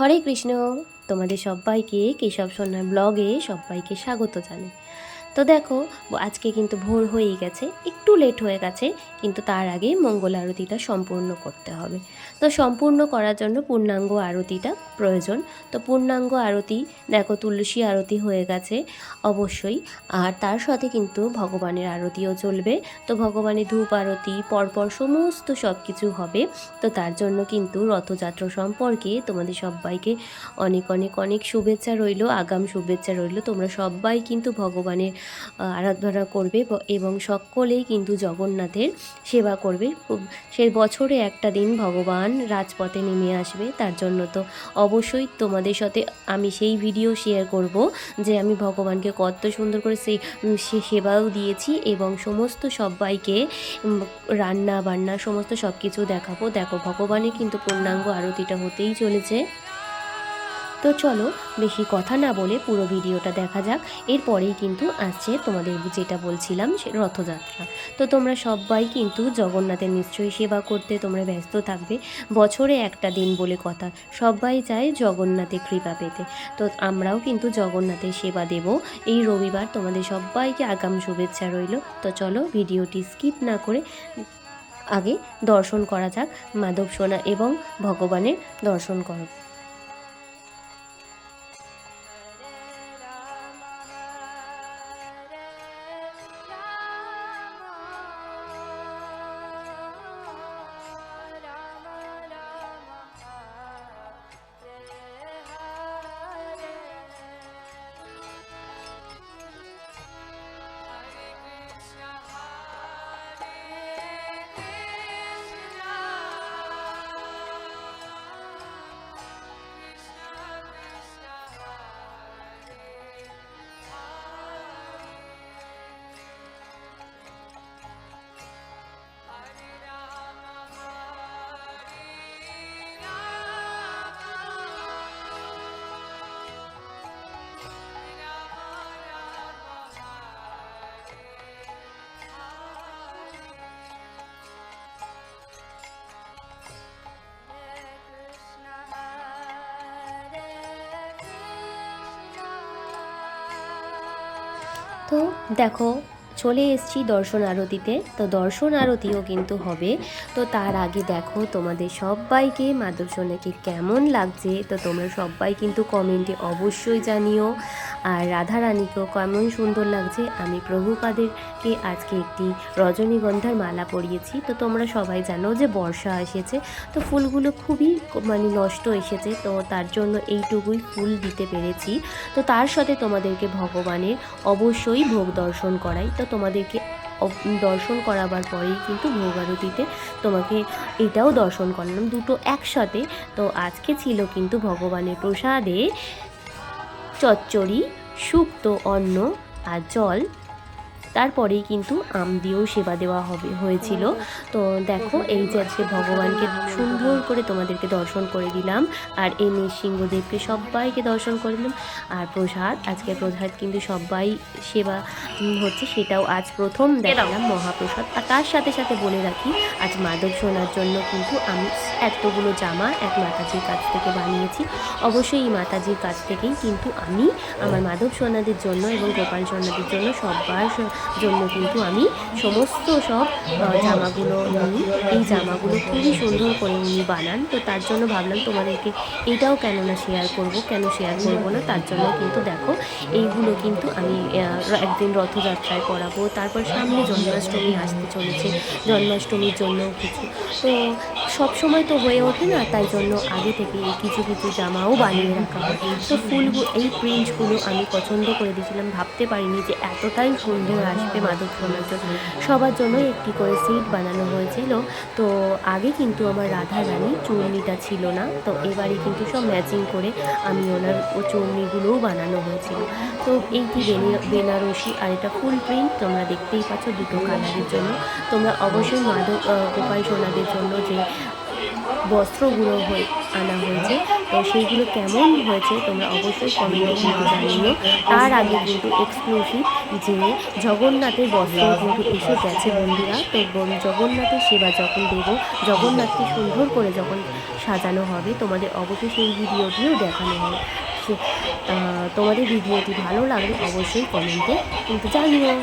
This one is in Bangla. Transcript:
হরে কৃষ্ণ। তোমাদের সবাইকে কেশব সন্ন্যার ব্লগে সবাইকে স্বাগত জানাই। তো দেখো আজকে কিন্তু ভোর হয়েই গেছে, একটু লেট হয়ে গেছে, কিন্তু তার আগে মঙ্গল আরতিটা সম্পূর্ণ করতে হবে। তো সম্পূর্ণ করার জন্য পূর্ণাঙ্গ আরতিটা প্রয়োজন। তো পূর্ণাঙ্গ আরতি, দেখো তুলসী আরতি হয়ে গেছে, অবশ্যই। আর তার সাথে কিন্তু ভগবানের আরতিও চলবে। তো ভগবানের ধূপ আরতি, পরপর সমস্ত সব কিছু হবে। তো তার জন্য কিন্তু রথযাত্রা সম্পর্কে তোমাদের সবাইকে অনেক অনেক অনেক শুভেচ্ছা রইল, আগাম শুভেচ্ছা রইল। তোমরা সবাই কিন্তু ভগবানের আরাধনা করবে এবং সকলেই কিন্তু জগন্নাথের সেবা করবে। সে বছরে একটা দিন ভগবান রাজপথে নেমে আসবে। তার জন্য তো অবশ্যই তোমাদের সাথে আমি সেই ভিডিও শেয়ার করব যে আমি ভগবানকে কত সুন্দর করে সে সেবাও দিয়েছি এবং সমস্ত সবাইকে রান্না বান্না সমস্ত সব কিছু দেখাবো। দেখো, ভগবানের কিন্তু পূর্ণাঙ্গ আরতিটা হতেই চলেছে। তো চলো বেশি কথা না বলে পুরো ভিডিওটা দেখা যাক। এরপরেই কিন্তু আসছে তোমাদের যেটা বলছিলাম রথযাত্রা। তো তোমরা সবাই কিন্তু জগন্নাথের নিশ্চয়ই সেবা করতে তোমরা ব্যস্ত থাকবে। বছরে একটা দিন বলে কথা। সবাই চায় জগন্নাথের কৃপা পেতে। তো আমরাও কিন্তু জগন্নাথের সেবা দেব। এই রবিবার তোমাদের সবাইকে আগাম শুভেচ্ছা রইল। তো চলো ভিডিওটি স্কিপ না করে আগে দর্শন করা যাক। মাধব সোনা এবং ভগবানের দর্শন করো। তো দেখো চলে এসেছি দর্শন আরতিতে। তো দর্শন আরতিও কিন্তু হবে। তো তার আগে দেখো, তোমাদের সবাইকে মাধব সোনাকে কেমন লাগছে? তো তোমরা সবাই কিন্তু কমেন্টে অবশ্যই জানিও। আর রাধা রানীকেও কেমন সুন্দর লাগছে? আমি প্রভুপাদেরকে আজকে একটি রজনীগন্ধার মালা পরিয়েছি। তো তোমরা সবাই জানো যে বর্ষা এসেছে। তো ফুলগুলো খুবই মানে নষ্ট এসেছে। তো তার জন্য এইটুকুই ফুল দিতে পেরেছি। তো তার সাথে তোমাদেরকে ভগবানের অবশ্যই ভোগ দর্শন করাই। তো তোমাদেরকে দর্শন করাবার পরেই কিন্তু ভোগ তোমাকে এটাও দর্শন করলাম। দুটো একসাথে। তো আজকে ছিল কিন্তু ভগবানের প্রসাদে চচ্চড়ি, সুক্ত অন্ন আর জল। তারপরেই কিন্তু আম দিয়েও সেবা দেওয়া হবে হয়েছিল। তো দেখো এই যে আজকে ভগবানকে সুন্দর করে তোমাদেরকে দর্শন করে দিলাম আর এই নৃসিংহদেবকে সবাইকে দর্শন করে দিলাম। আর প্রসাদ আজকে প্রসাদ কিন্তু সবাই সেবা হচ্ছে সেটাও আজ প্রথম দেখালাম মহাপ্রসাদ। আর তার সাথে সাথে বলে রাখি আজ মাদক শোনার জন্য কিন্তু আমি এতগুলো জামা এক মাতাজির কাছ থেকে বানিয়েছি। অবশ্যই এই মাতাজির কাছ থেকেই কিন্তু আমি, আমার মাধব সোনাদের জন্য এবং গোপাল সোনাদের জন্য সবার জন্য কিন্তু আমি সমস্ত সব জামাগুলো নিই। এই জামাগুলো খুবই সুন্দর করে উনি বানান। তো তার জন্য ভাবলাম তোমাদেরকে এইটাও কেন না শেয়ার করব, কেন শেয়ার করব না? তার জন্য কিন্তু দেখো, এইগুলো কিন্তু আমি একদিন রথযাত্রায় পরাবো। তারপর সামনে জন্মাষ্টমী আসতে চলেছে। জন্মাষ্টমীর জন্য কিছু, তো সব সময় তো হয়ে ওঠে না, তাই জন্য আগে থেকে কিছু কিছু জামাও বানিয়ে রাখা হয়। তো ফুলগুলো এই প্রিন্টগুলো আমি পছন্দ করে দিয়েছিলাম, ভাবতে পারিনি যে এতটাই সুন্দর আসবে মাদক সোনার জন্য। সবার জন্য একটি করে সিট বানানো হয়েছিল। তো আগে কিন্তু আমার রাধা রানী চূর্ণিটা ছিল না, তো এবারে কিন্তু সব ম্যাচিং করে আমি ওনার ও চূর্ণিগুলোও বানানো হয়েছিল। তো এইটি বেনি- বেনারসি আর এটা ফুল প্রিন্ট তোমরা দেখতেই পাচ্ছ দুটো কালারের জন্য। তোমরা অবশ্যই মাদক গোপাল সোনাদের জন্য যে বস্ত্রগুলো হয়ে আনা হয়েছে। তো সেইগুলো কেমন হয়েছে তোমরা অবশ্যই কমেন্টে কিন্তু জানিও। তার আগে কিন্তু এক্সক্লুসিভ যে জগন্নাথের বস্ত্র কিন্তু এসে গেছে বন্ধুরা, তো জগন্নাথের সেবা যখন দেব, জগন্নাথকে সুন্দর করে যখন সাজানো হবে, তোমাদের অবশ্যই সেই ভিডিওটিও দেখানো হবে। তোমাদের ভিডিওটি ভালো লাগলে অবশ্যই কমেন্টে কিন্তু জানিও।